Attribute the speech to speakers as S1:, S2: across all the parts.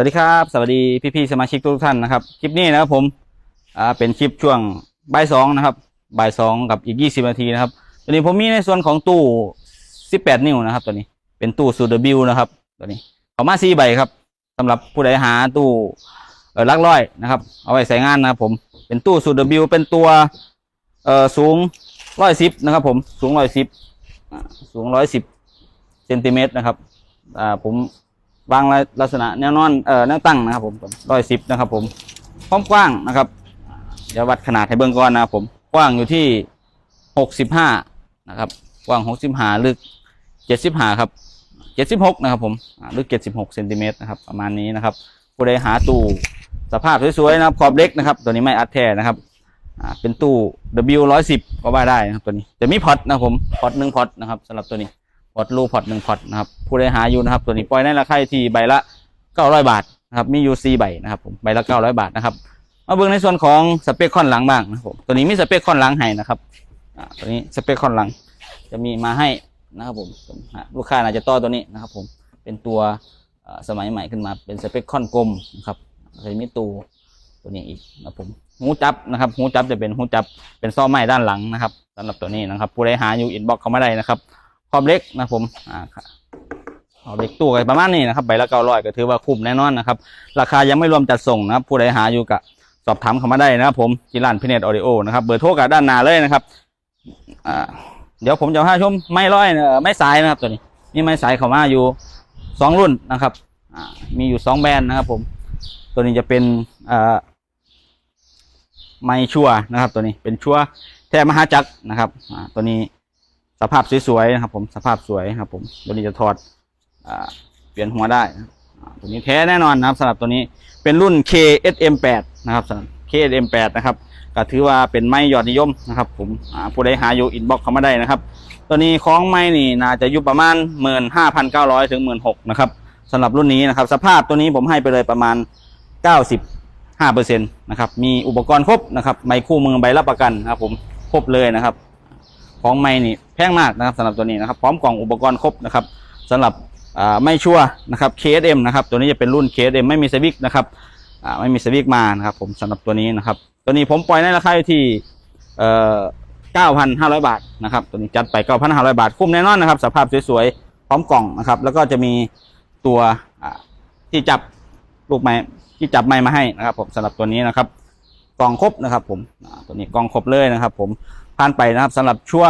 S1: วัสดีครับ สวัสดีพี่ๆสมาชิกทุกท่านนะครับ คลิปนี้นะครับผมอ่าเป็นคลิปช่วงบ่ายสองนะครับบ่ายสองกับอีกยี่สิบนาทีนะครับตัวนี้ผมมีในส่วนของตู้สิบแปดนิ้วนะครับ ตัวนี้เป็นตู้ซูเดบิวนะครับ ตัวนี้เอามาสี่ใบครับสำหรับผู้ใดหาตู้เออลักร้อยนะครับ เอาไว้ใส่งานนะครับผมเป็นตู้ซูเดบิวเป็นตัวเอ่อสูงร้อยสิบนะครับ ผมสูงร้อยสิบสูงร้อยสิบเซนติเมตรนะครับอ่าผม วางลักษณะแนวนอนเอ่อแนวตั้งนะครับผมร้อยสิบนะครับ ผมความกว้างนะครับ เดี๋ยววัดขนาดให้เบื้องก่อนนะครับผมกว้างอยู่ที่หกสิบห้านะครับกว้างหกสิบห้าลึกเจ็ดสิบห้าครับเจ็ดสิบหกนะครับผมลึกเจ็ดสิบหกเซนติเมตรนะครับประมาณนี้นะครับผู้ใดหาตู้สภาพสวยๆนะครับขอบเล็กนะครับ ตัวนี้ไม่อัดแท้นะครับเป็นตู้ W ร้อยสิบก็ว่าได้นะครับตัวนี้จะมีพอตนะครับผมพอตหนึ่งพอตนะครับสำหรับตัวนี้ พอร์ตรูพอร์ตหนึ่งพอร์ตนะครับผู้ใดหาอยู่นะครับ ตัวนี้ปล่อยในราคายที่ใบละเก้าร้อยบาทนะครับมีอยู่สี่ใบนะครับผมใบละเก้าร้อยบาทนะครับมาเบิ่งในส่วนของสเปคค่อนหลังบ้างนะครับผมตัวนี้มีสเปคค่อนหลังให้นะครับตัวนี้สเปคค่อนหลัง จะมีมาให้นะครับผมลูกค้าอาจจะต่อตัวนี้นะครับผมเป็นตัวสมัยใหม่ขึ้นมาเป็นสเปคค่อนกลมนะครับจะมีตัวตัวนี้อีกนะครับผมหูจับนะครับหูจับจะเป็นหูจับเป็นซ้อไม้ด้านหลังนะครับสำหรับตัวนี้นะครับ ผู้ใดหาอยู่อินบ็อกเข้ามาได้นะครับ ขอบเล็กนะผมอ่าครับขอบเล็กตู้ก็ประมาณนี้นะครับใบละเก้าร้อยก็ถือว่าคุ้มแน่นอนนะครับ ราคายังไม่รวมจัดส่งนะครับ ผู้ใดหาอยู่กับสอบถามเข้ามาได้นะครับผมที่ร้านพิเนตออดิโอนะครับเบอร์โทรกับด้านหน้าเลยนะครับอ่าเดี๋ยวผมจะให้ชมไม้ร้อยไม้สายนะครับตัวนี้นี่ไม้สายเข้ามาอยู่สองรุ่นนะครับอ่ามีอยู่สองแบรนด์นะครับ ผม ตัวนี้จะเป็นอ่าไม้ชัวนะครับ ตัวนี้เป็นชัวแท้มหาจักรนะครับอ่าตัวนี้ สภาพสวยๆนะครับ ผมสภาพสวยครับ ผมตัวนี้จะถอดอเปลี่ยนหัวได้นะตัวนี้แท้แน่นอนนะครับสำหรับตัวนี้เป็นรุ่น KSM8 นะครับสำหรับ KSM8 นะครับก็ถือว่าเป็นไม้ยอดนิยมนะครับ ผมผู้ใดหาอยู่อินบ็อกเข้ามาได้นะครับ ตัวนี้ของไม้นี่น่าจะอยู่ประมาณหมื่นห้าพันเก้าร้อยถึงหมื่นหกนะครับสำหรับรุ่นนี้นะครับ สภาพตัวนี้ผมให้ไปเลยประมาณเก้าสิบห้าเปอร์เซ็นต์นะครับมีอุปกรณ์ครบนะครับไม้คู่มือใบรับประกันนะครับผมครบเลยนะครับ ของไม่นี่แพงมากนะครับสำหรับตัวนี้นะครับพร้อมกล่องอุปกรณ์ครบนะครับสำหรับไม่ชั่วนะครับ KSM นะครับตัวนี้จะเป็นรุ่น KSM ไม่มีสวิกนะครับไม่มีสวิกมานะครับผมสำหรับตัวนี้นะครับ ตัวนี้ผมปล่อยในราคาอยู่ที่เอ่อ9,500 บาทนะครับตัวนี้จัดไป 9,500 บาทคุ้มแน่นอนนะครับ สภาพสวยๆ พร้อมกล่องนะครับ แล้วก็จะมีตัวที่จับลูกไม้ที่จับไม้มาให้นะครับ ผมสำหรับตัวนี้นะครับ กล่องครบนะครับ ผมตัวนี้กล่องครบเลยนะครับ ผม ผ่านไปนะครับสำหรับชั่ว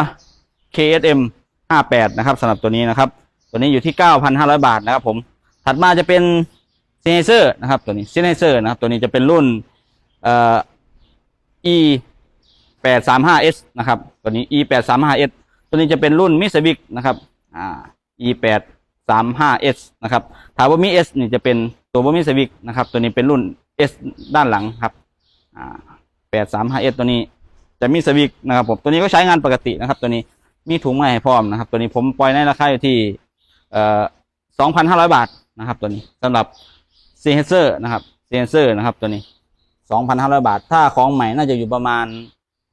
S1: KSM 58นะครับสำหรับตัวนี้นะครับ ตัวนี้อยู่ที่ 9,500 บาทนะครับผมถัดมาจะเป็นเซนเซอร์นะครับตัวนี้เซนเซอร์นะครับตัวนี้จะเป็นรุ่นเอ่อ E 835S นะครับตัวนี้ E 835S ตัวนี้จะเป็นรุ่นมิสวิกนะครับอ่า E 835S นะครับถามว่ามี S นี่จะเป็นตัวว่มิสวิกนะครับตัวนี้เป็นรุ่น S ด้านหลังครับอ่า 835S ตัวนี้ จะมีสวิกนะครับผมตัวนี้ก็ใช้งานปกตินะครับ ตัวนี้มีถุงมาให้พร้อมนะครับ ตัวนี้ผมปล่อยในราคาอยู่ที่เอ่อสองพันห้าร้อยบาทนะครับ ตัวนี้สำหรับเซนเซอร์นะครับเซนเซอร์นะครับ ตัวนี้สองพันห้าร้อยบาท ถ้าของใหม่น่าจะอยู่ประมาณ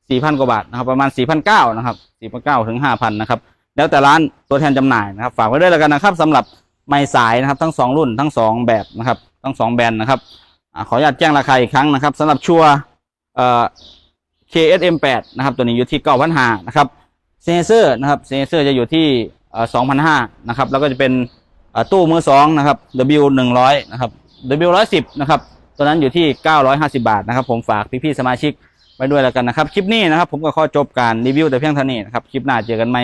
S1: สี่พันกว่าบาทนะครับประมาณสี่พันเก้านะครับสี่พันเก้าถึงห้าพันนะครับแล้วแต่ร้านตัวแทนจำหน่ายนะครับ ฝากไว้ด้วยแล้วกันนะครับสำหรับไม้สายนะครับทั้งสองรุ่นทั้งสองแบบนะครับทั้งสองแบรนด์นะครับขออนุญาตแจ้งราคาอีกครั้งนะครับสำหรับชัวร์เอ่อ KSM8 นะครับตัวนี้อยู่ที่9,500นะครับเซนเซอร์นะครับเซนเซอร์จะอยู่ที่2,500นะครับแล้วก็จะเป็นตู้มือสองนะครับ W100 นะครับ W110 นะครับตัวนั้นอยู่ที่ 950 บาทนะครับ ผมฝากพี่ๆสมาชิกไว้ด้วยแล้วกันนะครับ คลิปนี้นะครับ ผมก็ข้อจบการรีวิวแต่เพียงเท่านี้นะครับ คลิปหน้าเจอกันไหม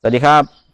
S1: สวัสดีครับ